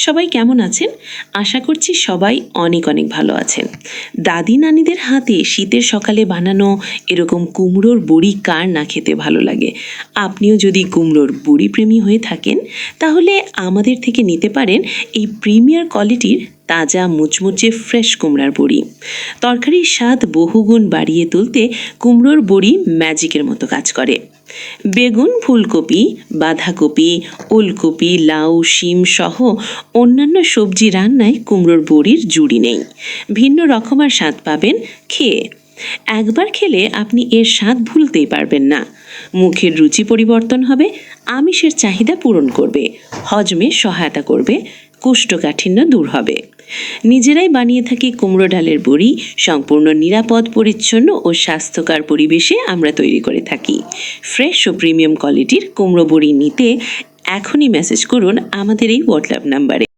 সবাই কেমন আছেন? আশা করছি সবাই অনেক অনেক ভালো আছেন। দাদি নানিদের হাতে শীতের সকালে বানানো এরকম কুমড়োর বড়ি কার না খেতে ভালো লাগে? আপনিও যদি কুমড়োর বড়ি প্রেমী হয়ে থাকেন, তাহলে আমাদের থেকে নিতে পারেন এই প্রিমিয়ার কোয়ালিটির তাজা মুচমুচে ফ্রেশ কুমড়ার বড়ি। তরকারির স্বাদ বহুগুণ বাড়িয়ে তুলতে কুমড়োর বড়ি ম্যাজিকের মতো কাজ করে। বেগুন, ফুলকপি, বাঁধাকপি, ওলকপি, লাউ, শিম সহ অন্যান্য সবজি রান্নায় কুমড়োর বড়ির জুড়ি নেই। ভিন্ন রকমার স্বাদ পাবেন খেয়ে। একবার খেলে আপনি এর স্বাদ ভুলতেই পারবেন না। মুখের রুচি পরিবর্তন হবে, আমিষের চাহিদা পূরণ করবে, হজমে সহায়তা করবে, কোষ্ঠকাঠিন্য দূর হবে। নিজেরাই বানিয়ে থাকি কুমড়ো ডালের বড়ি, সম্পূর্ণ নিরাপদ, পরিচ্ছন্ন ও স্বাস্থ্যকর পরিবেশে আমরা তৈরি করে থাকি। ফ্রেশ ও প্রিমিয়াম কোয়ালিটির কুমড়ো বড়ি নিতে এখনই মেসেজ করুন আমাদের এই হোয়াটসঅ্যাপ নাম্বারে